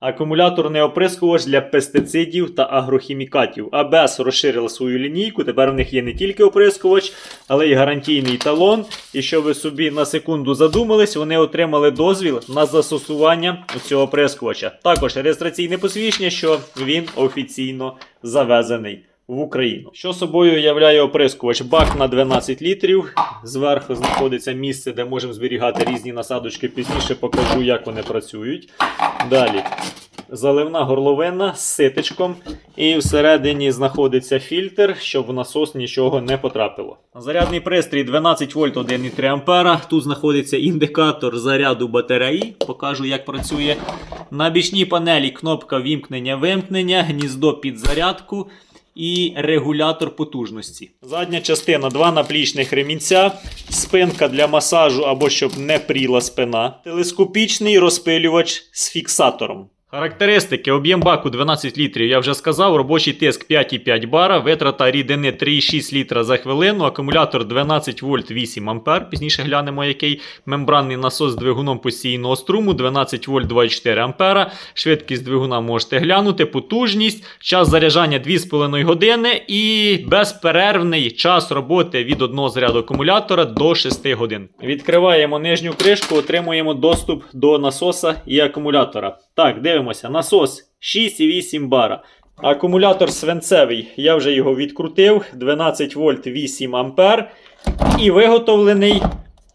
Акумуляторний оприскувач для пестицидів та агрохімікатів. АБС розширила свою лінійку. Тепер в них є не тільки оприскувач, але й гарантійний талон. І що ви собі на секунду задумались, вони отримали дозвіл на застосування цього оприскувача. Також реєстраційне посвідчення, що він офіційно завезений в Україну. Що собою являє оприскувач? Бак на 12 літрів. Зверху знаходиться місце, де можемо зберігати різні насадочки. Пізніше покажу, як вони працюють. Далі. Заливна горловина з ситечком, і всередині знаходиться фільтр, щоб в насос нічого не потрапило. Зарядний пристрій 12 вольт 1,3 ампера. Тут знаходиться індикатор заряду батареї. Покажу, як працює. На бічній панелі кнопка вімкнення-вимкнення, гніздо під зарядку і регулятор потужності. Задня частина два наплічних ремінця, спинка для масажу або щоб не пріла спина, телескопічний розпилювач з фіксатором. Характеристики: об'єм баку 12 літрів, я вже сказав, робочий тиск 5,5 бара, витрата рідини 3,6 літра за хвилину, акумулятор 12 вольт 8 ампер. Пізніше глянемо, який мембранний насос з двигуном постійного струму. 12 вольт 24 ампера. Швидкість двигуна можете глянути, потужність, час заряджання 2,5 години. І безперервний час роботи від одного заряду акумулятора до 6 годин. Відкриваємо нижню кришку, отримуємо доступ до насоса і акумулятора. Так, дивимося, насос 6,8 бара. Акумулятор свинцевий, я вже його відкрутив, 12 вольт 8 ампер. І виготовлений,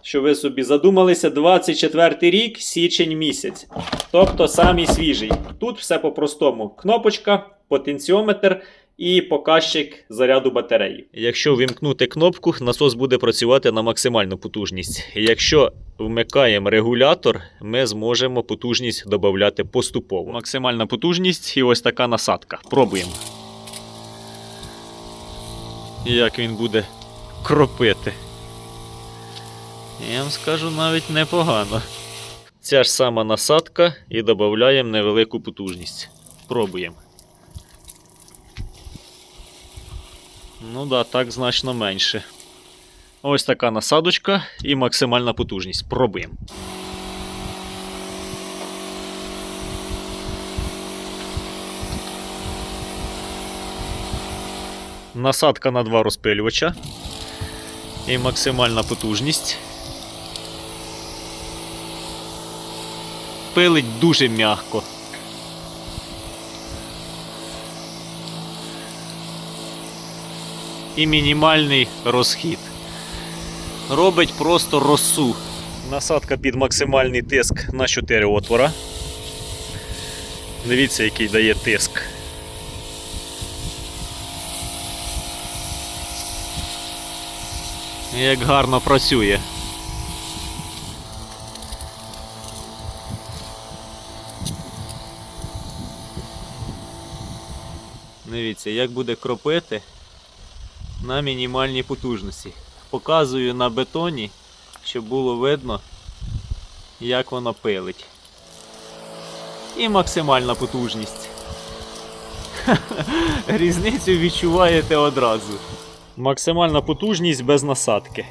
що ви собі задумалися, 24 рік, січень місяць. Тобто самий свіжий. Тут все по-простому. Кнопочка, потенціометр і показчик заряду батареї. Якщо вимкнути кнопку, насос буде працювати на максимальну потужність. Якщо вмикаємо регулятор, ми зможемо потужність додати поступово. Максимальна потужність і ось така насадка. Пробуємо. Як він буде кропити. Я вам скажу навіть непогано. Ця ж сама насадка і додаємо невелику потужність. Пробуємо. Ну да, так значно менше. Ось така насадочка і максимальна потужність. Пробуємо. Насадка на два розпилювача. І максимальна потужність. Пилить дуже м'яко. І мінімальний розхід. Робить просто росу. Насадка під максимальний тиск на 4 отвора. Дивіться, який дає тиск. Як гарно працює. Дивіться, як буде кропити на мінімальній потужності. Показую на бетоні, щоб було видно, як воно пилить. І максимальна потужність. Різницю відчуваєте одразу. Максимальна потужність без насадки.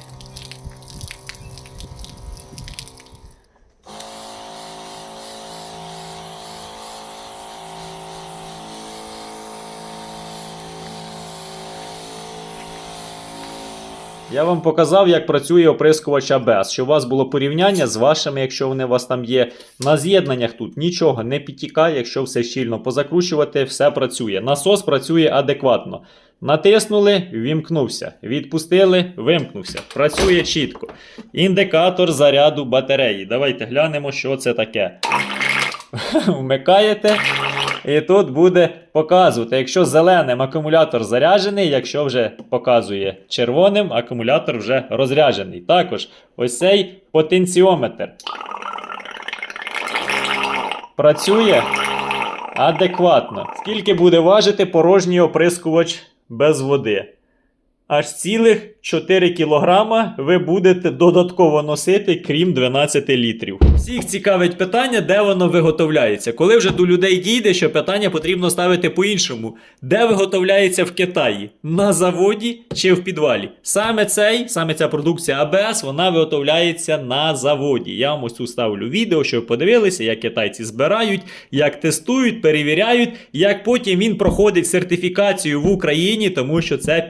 Я вам показав, як працює оприскувач АБС, щоб у вас було порівняння з вашими, якщо вони у вас там є. На з'єднаннях тут нічого не підтікає, якщо все щільно позакручувати, все працює. Насос працює адекватно. Натиснули, вімкнувся. Відпустили, вимкнувся. Працює чітко. Індикатор заряду батареї. Давайте глянемо, що це таке. Вмикаєте. І тут буде показувати, якщо зеленим акумулятор заряджений, якщо вже показує червоним, акумулятор вже розряджений. Також ось цей потенціометр. Працює адекватно. Скільки буде важити порожній оприскувач без води? Аж цілих 4 кілограма ви будете додатково носити, крім 12 літрів. Всіх цікавить питання, де воно виготовляється. Коли вже до людей дійде, що питання потрібно ставити по-іншому. Де виготовляється в Китаї? На заводі чи в підвалі? Саме цей, саме ця продукція АБС, вона виготовляється на заводі. Я вам ось тут ставлю відео, щоб подивилися, як китайці збирають, як тестують, перевіряють, як потім він проходить сертифікацію в Україні, тому що це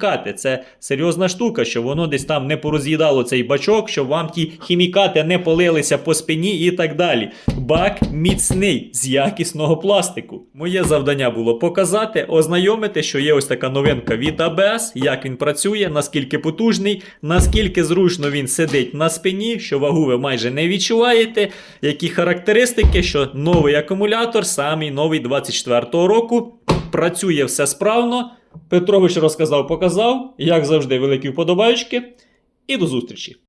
підхімікати. Це серйозна штука, щоб воно десь там не пороз'їдало цей бачок, щоб вам ті хімікати не полилися по спині і так далі. Бак міцний з якісного пластику. Моє завдання було показати, ознайомити, що є ось така новинка від ABS, як він працює, наскільки потужний, наскільки зручно він сидить на спині, що вагу ви майже не відчуваєте, які характеристики, що новий акумулятор, самий новий 24-го року, працює все справно. Петрович розказав, показав, як завжди, великі вподобайки. І до зустрічі!